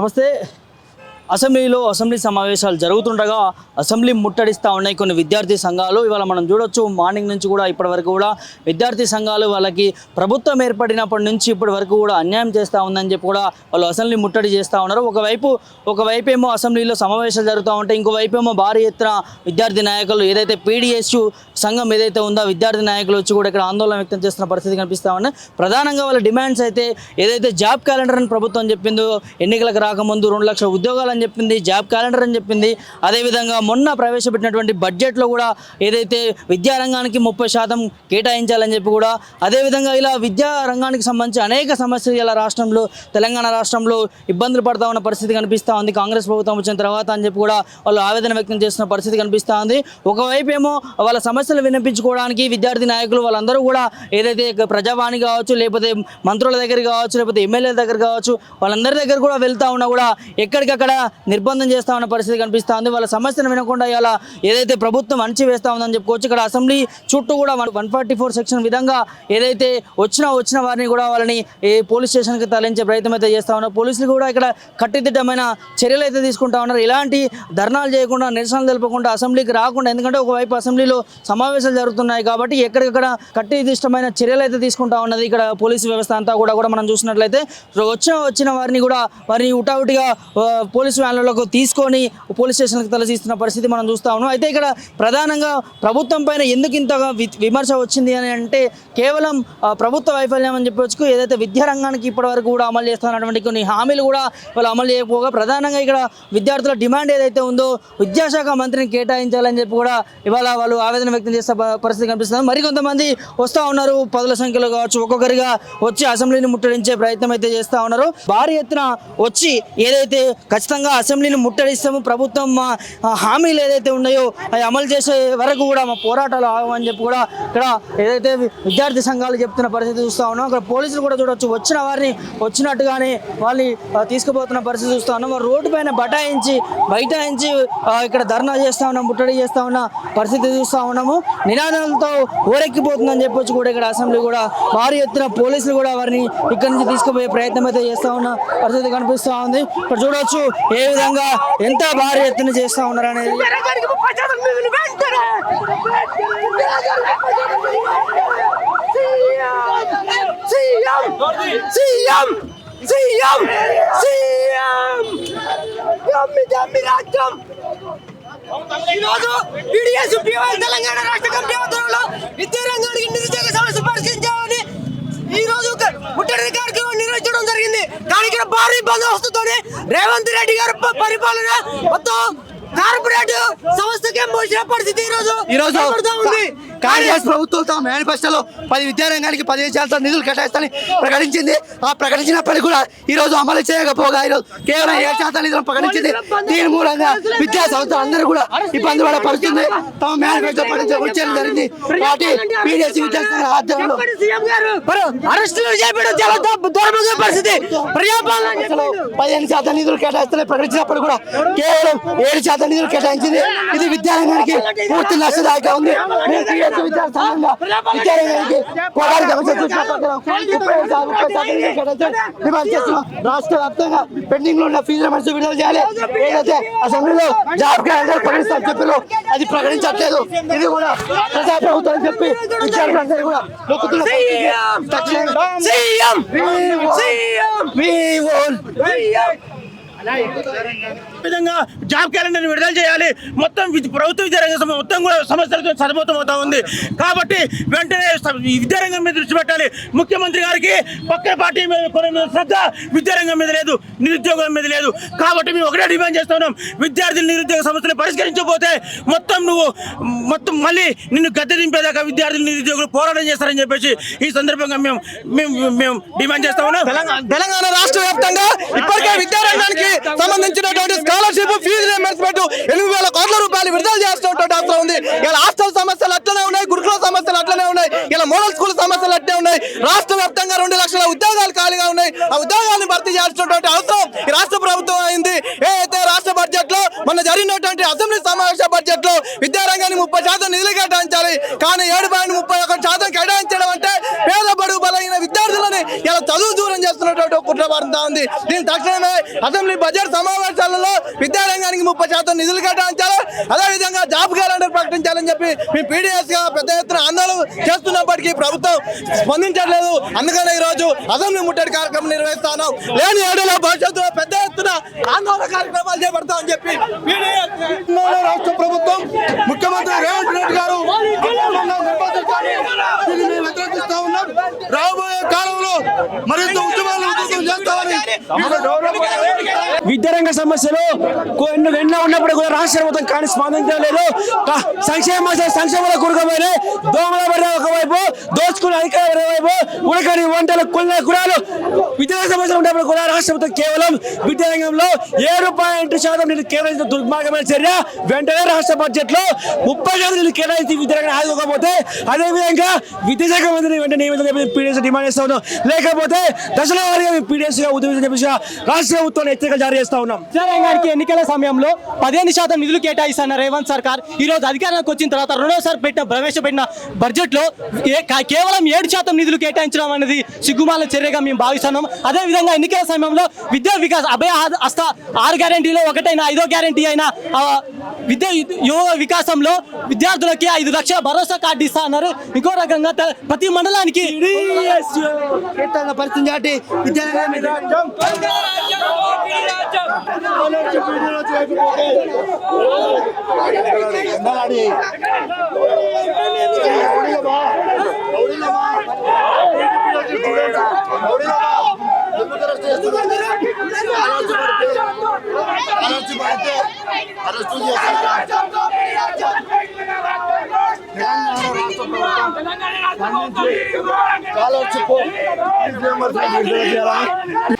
నమస్తే. అసెంబ్లీలో అసెంబ్లీ సమావేశాలు జరుగుతుండగా అసెంబ్లీ ముట్టడిస్తూ ఉన్నాయి కొన్ని విద్యార్థి సంఘాలు. ఇవాళ మనం చూడొచ్చు మార్నింగ్ నుంచి కూడా ఇప్పటి వరకు కూడా విద్యార్థి సంఘాలు వాళ్ళకి ప్రభుత్వం ఏర్పడినప్పటి నుంచి ఇప్పటి వరకు కూడా అన్యాయం చేస్తూ ఉందని చెప్పి కూడా వాళ్ళు అసెంబ్లీ ముట్టడి చేస్తూ ఉన్నారు. ఒకవైపు ఒకవైపు ఏమో అసెంబ్లీలో సమావేశాలు జరుగుతూ ఉంటాయి ఇంకోవైపు ఏమో భారీ ఎత్తున విద్యార్థి నాయకులు ఏదైతే పీడిఎస్ సంఘం ఏదైతే ఉందో విద్యార్థి నాయకులు వచ్చి కూడా ఇక్కడ ఆందోళన వ్యక్తం చేస్తున్న పరిస్థితి కనిపిస్తూ ఉన్నాయి ప్రధానంగా వాళ్ళ డిమాండ్స్ అయితే ఏదైతే జాబ్ క్యాలెండర్ అని ప్రభుత్వం చెప్పిందో ఎన్నికలకు రాకముందు రెండు లక్షల ఉద్యోగాలు అని చెప్పింది జాబ్ క్యాలెండర్ అని చెప్పింది. అదేవిధంగా మొన్న ప్రవేశపెట్టినటువంటి బడ్జెట్లో కూడా ఏదైతే విద్యారంగానికి ముప్పై శాతం కేటాయించాలని చెప్పి కూడా అదేవిధంగా ఇలా విద్యారంగానికి సంబంధించి అనేక సమస్యలు ఇలా రాష్ట్రంలో తెలంగాణ రాష్ట్రంలో ఇబ్బందులు పడతా ఉన్న పరిస్థితి కనిపిస్తూ ఉంది. కాంగ్రెస్ ప్రభుత్వం వచ్చిన తర్వాత అని చెప్పి కూడా వాళ్ళు ఆవేదన వ్యక్తం చేస్తున్న పరిస్థితి కనిపిస్తూ ఉంది. ఒకవైపు ఏమో వాళ్ళ సమస్యలు వినిపించుకోవడానికి విద్యార్థి నాయకులు వాళ్ళందరూ కూడా ఏదైతే ప్రజావాణి కావచ్చు లేకపోతే మంత్రుల దగ్గర కావచ్చు లేకపోతే ఎమ్మెల్యేల దగ్గర కావచ్చు వాళ్ళందరి దగ్గర కూడా వెళ్తా ఉన్నా కూడా ఎక్కడికక్కడ నిర్బంధం చేస్తా ఉన్న పరిస్థితి కనిపిస్తూ ఉంది వాళ్ళ సమస్యను వినకుండా ఇలా ఏదైతే ప్రభుత్వం అణచివేస్తా ఉందని చెప్పుకోవచ్చు. ఇక్కడ అసెంబ్లీ చుట్టూ కూడా వన్ ఫార్టీ ఫోర్ సెక్షన్ విధంగా ఏదైతే వచ్చినా వచ్చిన వారిని కూడా వాళ్ళని ఏ పోలీస్ స్టేషన్కి తరలించే ప్రయత్నం అయితే చేస్తా ఉన్నారు. పోలీసులు కూడా ఇక్కడ కట్టుదిట్టమైన చర్యలు అయితే తీసుకుంటా ఉన్నారు. ఇలాంటి ధర్నాలు చేయకుండా నిరసనలు తెలుపకుండా అసెంబ్లీకి రాకుండా ఎందుకంటే ఒకవైపు అసెంబ్లీలో సమావేశాలు జరుగుతున్నాయి కాబట్టి ఎక్కడికక్కడ కట్టుదిష్టమైన చర్యలు అయితే తీసుకుంటా ఉన్నది ఇక్కడ పోలీసు వ్యవస్థ అంతా కూడా. కూడా మనం చూసినట్లయితే వచ్చిన వచ్చిన వారిని కూడా వారిని ఉటావుటిగా పోలీస్ పోలీస్ వ్యాన్లలోకి తీసుకొని పోలీస్ స్టేషన్కి తలసిస్తున్న పరిస్థితి మనం చూస్తా ఉన్నాం. అయితే ఇక్కడ ప్రధానంగా ప్రభుత్వం పైన ఎందుకు ఇంతగా విమర్శ వచ్చింది అని అంటే కేవలం ప్రభుత్వ వైఫల్యం అని చెప్పొచ్చు ఏదైతే విద్యారంగానికి ఇప్పటివరకు కూడా అమలు చేస్తున్నటువంటి కొన్ని హామీలు కూడా వాళ్ళు అమలు చేయకపోగా ప్రధానంగా ఇక్కడ విద్యార్థుల డిమాండ్ ఏదైతే ఉందో విద్యాశాఖ మంత్రిని కేటాయించాలని చెప్పి కూడా ఇవాళ వాళ్ళు ఆవేదన వ్యక్తం చేసే పరిస్థితి కనిపిస్తుంది. మరికొంతమంది వస్తూ ఉన్నారు. పదుల సంఖ్యలో కావచ్చు ఒక్కొక్కరిగా వచ్చి అసెంబ్లీని ముట్టడించే ప్రయత్నం అయితే చేస్తూ ఉన్నారు. భారీ ఎత్తున వచ్చి ఏదైతే ఖచ్చితంగా అసెంబ్లీని ముట్టడిస్తాము. ప్రభుత్వం మా హామీలు ఏదైతే ఉన్నాయో అవి అమలు చేసే వరకు కూడా మా పోరాటాలు ఆగమని చెప్పి కూడా ఇక్కడ ఏదైతే విద్యార్థి సంఘాలు చెప్తున్న పరిస్థితి చూస్తా ఉన్నాం. అక్కడ పోలీసులు కూడా చూడొచ్చు. వచ్చిన వారిని వచ్చినట్టుగానే వాళ్ళని తీసుకుపోతున్న పరిస్థితి చూస్తా ఉన్నాం. రోడ్డు పైన బటాయించి బైటాయించి ఇక్కడ ధర్నా చేస్తా ఉన్నాం ముట్టడి చేస్తా ఉన్న పరిస్థితి చూస్తా ఉన్నాము. నినాదాలతో ఊరెక్కిపోతుందని చెప్పొచ్చు కూడా ఇక్కడ అసెంబ్లీ కూడా. భారీ ఎత్తున పోలీసులు కూడా వారిని ఇక్కడి నుంచి తీసుకుపోయే ప్రయత్నం అయితే చేస్తా ఉన్న పరిస్థితి కనిపిస్తా ఉంది. ఇక్కడ చూడొచ్చు ఏ విధంగా ఎంత భారీ ఎత్తున చేస్తా ఉన్నారు అనేది సీఎం సీఎం సీఎం రాజ్యం ఈరోజు పీడిఎస్ తెలంగాణ రాష్ట్ర కమిటీ ఆధ్వర్యంలో రేవంత్ రెడ్డి గారి పరిపాలన మొత్తం కార్పొరేట్ సంస్థకే మోసిన పరిస్థితి ఈ రోజు ఈ రోజు కాంగ్రెస్ ప్రభుత్వం తమ మేనిఫెస్టోలో పది విద్యారంగానికి పదిహేను శాతం నిధులు కేటాయిస్తానని ప్రకటించింది. ఆ ప్రకటించినప్పటికీ కూడా ఈ రోజు అమలు చేయకపోగా ఈ రోజు కేవలం ఏడు శాతం నిధులు ప్రకటించింది. దీని మూలంగా విద్యా సంస్థలు అందరూ కూడా ఇబ్బంది పడే పరిస్థితి తమ మేనిఫెస్టో ప్రకటించడం జరిగింది. ఆధ్వర్యంలో అరెస్టులు చాలా పరిస్థితి. పదిహేను శాతం నిధులు కేటాయిస్తానని ప్రకటించినప్పుడు కూడా కేవలం ఏడు శాతం నిధులు కేటాయించింది. ఇది విద్యారంగానికి పూర్తి నష్టదాయక ఉంది. టీఎస్ విద్యార్థి సంఘంగా విద్యారంగానికి పోరాడి డిమాండ్ చేస్తున్నాం రాష్ట్ర వ్యాప్తంగా పెండింగ్లో ఉన్న ఫీజు రిమెంట్స్ విడుదల చేయాలి. ఏదైతే అసెంబ్లీలో జాబ్ క్యాలెండర్ ప్రకటిస్తారని చెప్పారు అది ప్రకటించట్లేదు. ఇది కూడా ప్రజా ప్రభుత్వం అని చెప్పి విద్యార్థులందరూ కూడా. విధంగా జాబ్ క్యాలెండర్ విడుదల చేయాలి. మొత్తం ప్రభుత్వ విద్యారంగం మొత్తం కూడా సమస్యలతో సతమతం ఉంది. కాబట్టి వెంటనే విద్యారంగం మీద దృష్టి పెట్టాలి. ముఖ్యమంత్రి గారికి పక్కన పార్టీ మీద కొన్ని శ్రద్ధ విద్యారంగం మీద లేదు నిరుద్యోగం మీద లేదు. కాబట్టి మేము ఒకటే డిమాండ్ చేస్తున్నాం విద్యార్థులు నిరుద్యోగ సమస్యలు పరిష్కరించకపోతే మొత్తం నువ్వు మొత్తం మళ్ళీ నిన్ను గద్దె దింపేదాకా విద్యార్థులు నిరుద్యోగులు పోరాటం చేస్తారని చెప్పేసి ఈ సందర్భంగా మేము మేము మేము డిమాండ్ చేస్తా ఉన్నాం. తెలంగాణ రాష్ట్ర వ్యాప్తంగా ఇప్పటికే విద్యారంగానికి సంబంధించినటువంటి స్కాలర్షిప్ ఫీజు రియంబర్స్మెంట్ ఎనిమిది వేల కోట్ల రూపాయలు విడుదల చేస్తున్నటువంటి అవసరం ఉంది. ఇలా హాస్టల్ సమస్యలు అట్లనే ఉన్నాయి గురుకుల సమస్యలు అట్లనే ఉన్నాయి ఇలా మోడల్ స్కూల్ సమస్యలు అట్లనే ఉన్నాయి. రాష్ట్ర వ్యాప్తంగా రెండు లక్షల ఉద్యోగాలు ఖాళీగా ఉన్నాయి. ఆ ఉద్యోగాలను భర్తీ చేయాల్సినటువంటి అవసరం ఈ రాష్ట్ర ప్రభుత్వం అయింది. ఏదైతే రాష్ట్ర బడ్జెట్లో మొన్న జరిగినటువంటి అసెంబ్లీ సమావేశ బడ్జెట్లో విద్యారంగాన్ని ముప్పై శాతం నిధులు కేటాయించాలి కానీ ఏడు పాయింట్ ముప్పై ఒకటి శాతం కేటాయించడం అంటే పేద బడుగు బలైన విద్యార్థులని ఇలా చదువు దూరం చేస్తున్నటువంటి కుట్ర మారుతా ఉంది. దీని తక్షణమే అసెంబ్లీ బడ్జెట్ సమావేశాలలో విద్యారంగానికి ముప్పై శాతం నిధులు కేటాయించాలి. అదేవిధంగా జాబ్ క్యాలెండర్ ప్రకటించాలని చెప్పి మేము పీడిఎస్గా పెద్ద ఎత్తున ఆందోళన చేస్తున్నప్పటికీ ప్రభుత్వం స్పందించట్లేదు. అందుకనే ఈరోజు అసెంబ్లీ ముట్టడి కార్యక్రమం నిర్వహిస్తాను. లేని ఏడులో భవిష్యత్తులో పెద్ద ఎత్తున ఆందోళన కార్యక్రమాలు చేపడతామని చెప్పి రాష్ట్ర ప్రభుత్వం ముఖ్యమంత్రి రేవంత్ రెడ్డి గారు రాబోయే కాలంలో మరింత విద్యారంగ సమస్యలు ఎన్నో ఉన్నప్పుడు కూడా రాష్ట్ర ప్రభుత్వం కానీ స్పందించడం లేదు సంక్షేమ సంక్షేమంలో కూరుకుపోయి దోమల పడే ఒకవైపు దోచుకున్న అధికారుల వైపు ఉడకని వంటలు కొన్ని కులాలు విద్యారంగ సమస్యలు ఉన్నప్పుడు కూడా రాష్ట్ర ప్రభుత్వం కేవలం విద్యారంగంలో ఏడు పాయింట్ శాతం నిధులు కేటాయించిన దుర్మార్గమైన చర్య. వెంటనే రాష్ట్ర బడ్జెట్లో ముప్పై శాతం నిధులు కేటాయించి విద్యారంగం ఆదుకోకపోతే అదేవిధంగా విద్యాశాఖ మంత్రిని వెంటనే నియమించాలని పీడిఎస్ డిమాండ్ చేస్తా ఉన్నాం. లేకపోతే దశల వారిగా పీడిఎస్గా ఉద్యమించని చెప్పేసి రాష్ట్ర ప్రభుత్వం హెచ్చరికలు జారీ చేస్తా ఉన్నాం. తెలంగాణకి ఎన్నికల సమయంలో పదిహేను శాతం నిధులు కేటాయిస్తున్న రేవంత్ సర్కార్ ఈ రోజు అధికారంలోకి వచ్చిన తర్వాత రెండోసారి పెట్టిన ప్రవేశపెట్టిన బడ్జెట్లో కేవలం ఏడు శాతం నిధులు కేటాయించడం అనేది సిగ్గుమాల చర్యగా మేము భావిస్తున్నాం. అదే విధంగా ఎన్నికల సమయంలో విద్యా వికాస్ అభయ హస్త ఆరు గ్యారంటీలో ఒకటైన ఐదో గ్యారంటీ అయిన విద్యా యువ వికాసంలో విద్యార్థులకి ఐదు లక్షల భరోసా కార్డు ఇస్తా అన్నారు. ఇంకో రకంగా ప్రతి మండలానికి పరిస్థితి మీద ఈరోజు రాష్ట్ర ప్రభుత్వం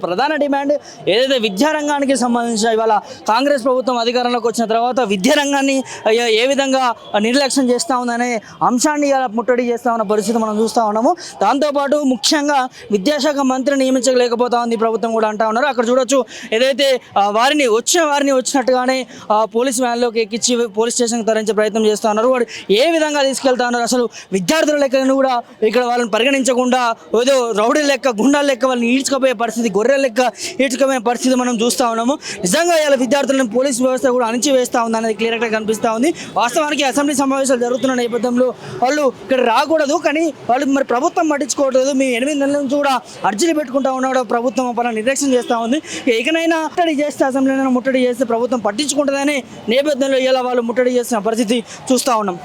ప్రధాన డిమాండ్ ఏదైతే విద్యారంగానికి సంబంధించిన ఇవాళ కాంగ్రెస్ ప్రభుత్వం అధికారంలోకి వచ్చిన తర్వాత విద్యారంగాన్ని ఏ- విధంగా నిర్లక్ష్యం చేస్తూ ఉందనే అంశాన్ని ఇలా ముట్టడి చేస్తూ ఉన్న పరిస్థితి మనం చూస్తూ ఉన్నాము. దాంతోపాటు ముఖ్యంగా విద్యాశాఖ మంత్రి నియమించలేకపోతా ఉంది ప్రభుత్వం కూడా అంటా ఉన్నారు. అక్కడ చూడొచ్చు ఏదైతే వారిని వచ్చిన వారిని వచ్చినట్టుగానే పోలీస్ వ్యాన్లోకి ఎక్కించి పోలీస్ స్టేషన్కి తరించే ప్రయత్నం చేస్తూ ఉన్నారు. వాడు ఏ విధంగా తీసుకెళ్తా ఉన్నారు? అసలు విద్యార్థుల లెక్కను కూడా ఇక్కడ వాళ్ళని పరిగణించకుండా ఏదో రౌడీ లెక్క గుండాల లెక్క వాళ్ళని ఈడ్చుకపోయే పరిస్థితి గొర్రె లెక్క ఈడ్చుకుపోయే పరిస్థితి మనం చూస్తూ ఉన్నాము. నిజంగా ఇలా విద్యార్థులను పోలీస్ వ్యవస్థ కూడా అణిచి వేస్తూ ఉంది అనేది క్లియర్గా కనిపిస్తూ ఉంది. వాస్తవానికి అసెంబ్లీ సమావేశాలు జరుగుతున్న నేపథ్యంలో వాళ్ళు ఇక్కడ రాకూడదు కానీ వాళ్ళు మరి ప్రభుత్వం పట్టించుకోవట్లేదు. మీ ఎనిమిది నెలల నుంచి కూడా అర్జీలు పెట్టుకుంటా ఉన్నాడు ప్రభుత్వం పలా నిర్లక్ష్యం చేస్తూ ఉంది. ఇకనైనా ముట్టడి చేస్తే అసెంబ్లీలో ముట్టడి చేస్తే ప్రభుత్వం పట్టించుకుంటుందని నేపథ్యంలో ఇలా వాళ్ళు ముట్టడి చేస్తున్న పరిస్థితి చూస్తూ ఉన్నాం.